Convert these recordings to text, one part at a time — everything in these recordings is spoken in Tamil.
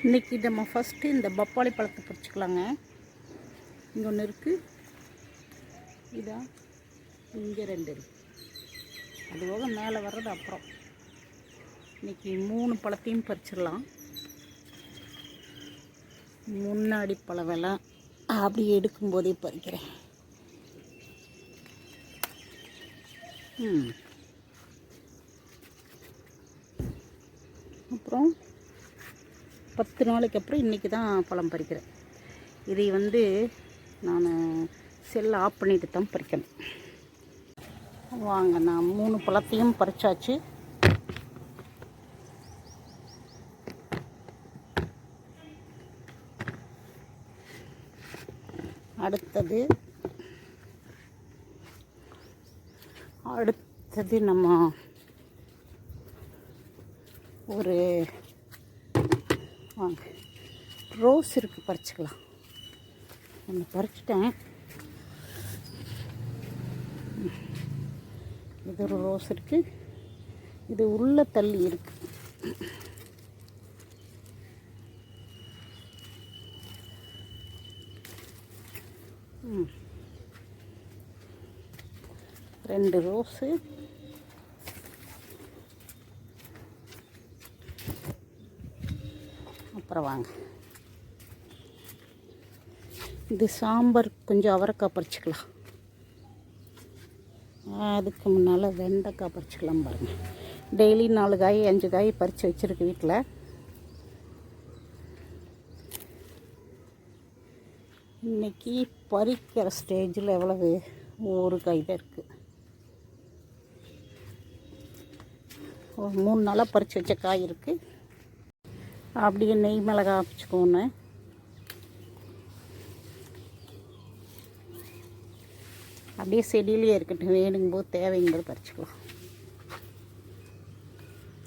இன்றைக்கி நம்ம ஃபஸ்ட்டு இந்த பப்பாளி பழத்தை பறிச்சிக்கலாங்க இங்கே ஒன்று இருக்குது இதா இங்கே ரெண்டு இருக்கு. அது போக மேலே வர்றது அப்புறம். இன்றைக்கி மூணு பழத்தையும் பறிச்சிடலாம் முன்னாடி பழவெல்லாம் அப்படி எடுக்கும்போதே பறிக்கிறேன் அப்புறம் பத்து நாளைக்கு அப்புறம் இன்றைக்கி தான் பழம் பறிக்கிறேன். இதை வந்து நான் செல் ஆஃப் பண்ணிட்டு தான் பறிக்கணும். வாங்க நான் மூணு பழத்தையும் பறிச்சாச்சு. அடுத்தது அடுத்தது நம்ம ஒரு வாங்க. ரோஸ் இருக்குது பறிச்சுக்கலாம். ஒன்று பறிச்சிட்டேன். இது ஒரு ரோஸ் இருக்குது இது உள்ள தள்ளி இருக்குது ரெண்டு ரோஸு. அப்புறம் வாங்க. இது சாம்பார் கொஞ்சம் அவரைக்காய் பறிச்சுக்கலாம். அதுக்கு முன்னால் வெண்டைக்காய் பறிச்சுக்கலாம் பாருங்கள் டெய்லி நாலு காய் அஞ்சு காய் பறித்து வச்சுருக்கு வீட்டில் இன்றைக்கி பறிக்கிற ஸ்டேஜில் எவ்வளவு? ஒரு காய் தான் இருக்குது ஒரு மூணு நாளாக பறித்து வச்ச காய் இருக்குது அப்படியே நெய் மிளகா வச்சுக்கோன்னு அப்படியே செடியிலே இருக்கட்டும் வேணுங்கும் போது தேவைங்கும்போது பறிச்சுக்கலாம்.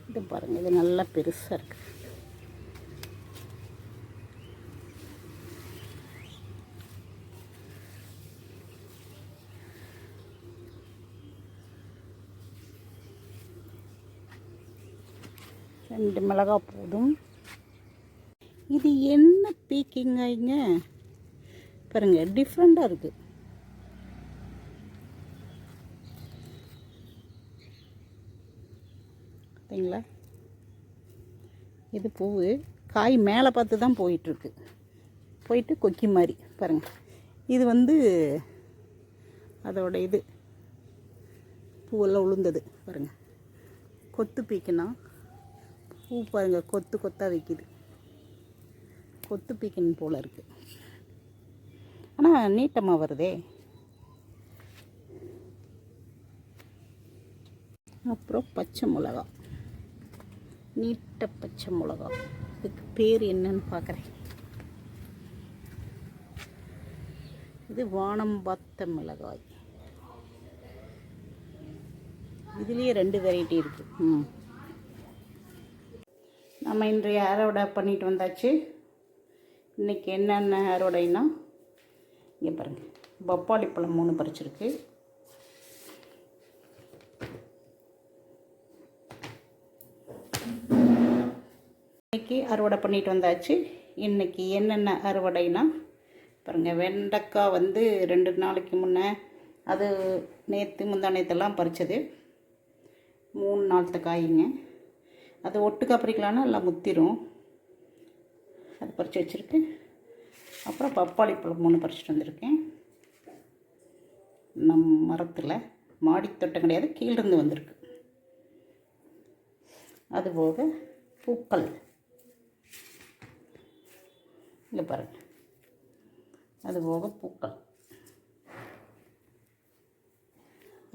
இது பாருங்கள் இது நல்லா பெருசாக இருக்குது ரெண்டு மிளகா போதும். இது என்ன பீக்கிங்காய்ங்க? பாருங்க டிஃப்ரெண்ட்டாக இருக்குது பார்த்தீங்களா இது பூவு. காய் மேலே பார்த்து தான் போயிட்டுருக்கு. போயிட்டு கொக்கி மாதிரி பாருங்கள் இது வந்து அதோட இது. பூவெல்லாம் உளுந்தது பாருங்கள் கொத்து பீக்கினா பூ பாருங்கள் கொத்து கொத்தாக விற்கிது கொத்து பீக்கன் போல் இருக்குது ஆனால் நீட்டமாக வருதே அப்புறம் பச்சை மிளகா. நீட்ட பச்சை மிளகா. இதுக்கு பேர் என்னன்னு பார்க்குறேன் இது வானம் பார்த்த மிளகாய். இதுலேயே ரெண்டு வெரைட்டி இருக்குது ம். நம்ம இன்றைய அறுவடை பண்ணிட்டு வந்தாச்சு. இன்றைக்கி என்னென்ன அறுவடைனா இங்கே பாருங்கள் பப்பாளி பழம் மூணு பறிச்சிருக்கு. இன்னைக்கு அறுவடை பண்ணிட்டு வந்தாச்சு. இன்னைக்கு என்னென்ன அறுவடைனா பாருங்கள் வெண்டைக்காய் வந்து ரெண்டு நாளைக்கு முன்னே அது நேற்று முந்தா நேற்றெல்லாம் பறித்தது மூணு நாளத்து காய்ங்க. அது ஒட்டுக்கா பறிக்கலான்னா எல்லாம் முத்திரும். அது பறித்து வச்சுருக்கேன் அப்புறம் பப்பாளி பழம் மூணு பறிச்சிட்டு வந்திருக்கேன். நம் மரத்தில் மாடித்தோட்டம் கிடையாது கீழிருந்து வந்திருக்கு. அதுபோக பூக்கள். இங்கே பாருங்கள் அதுபோக பூக்கள்.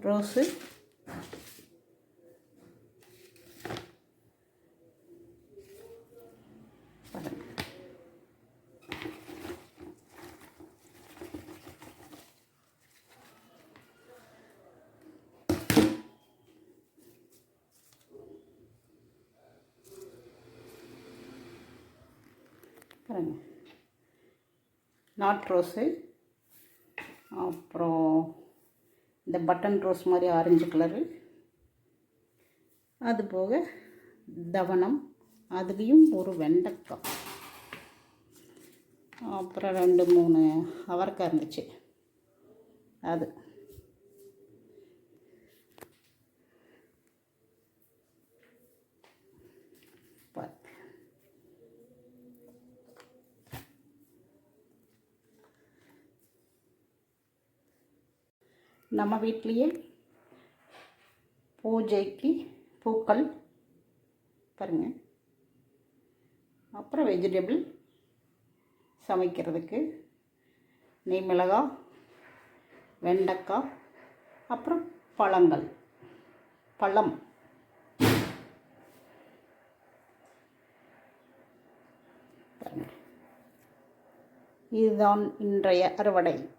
ரோஸு பாருங்க. நாட் ரோஸு அப்புறம் இந்த பட்டன் ரோஸ் மாதிரி ஆரஞ்சு கலரு அது போக தவனம் அதுலேயும் ஒரு வெண்டைக்காய். அப்புறம் ரெண்டு மூணு அவரைக்காய் இருந்துச்சு. அது பாரு. நம்ம வீட்லேயே பூஜைக்கு பூக்கள் பாருங்கள் அப்புறம் வெஜிடபிள் சமைக்கிறதுக்கு நெய் மிளகாய் வெண்டைக்காய் அப்புறம் பழங்கள் பழம். இதுதான் இன்றைய அறுவடை.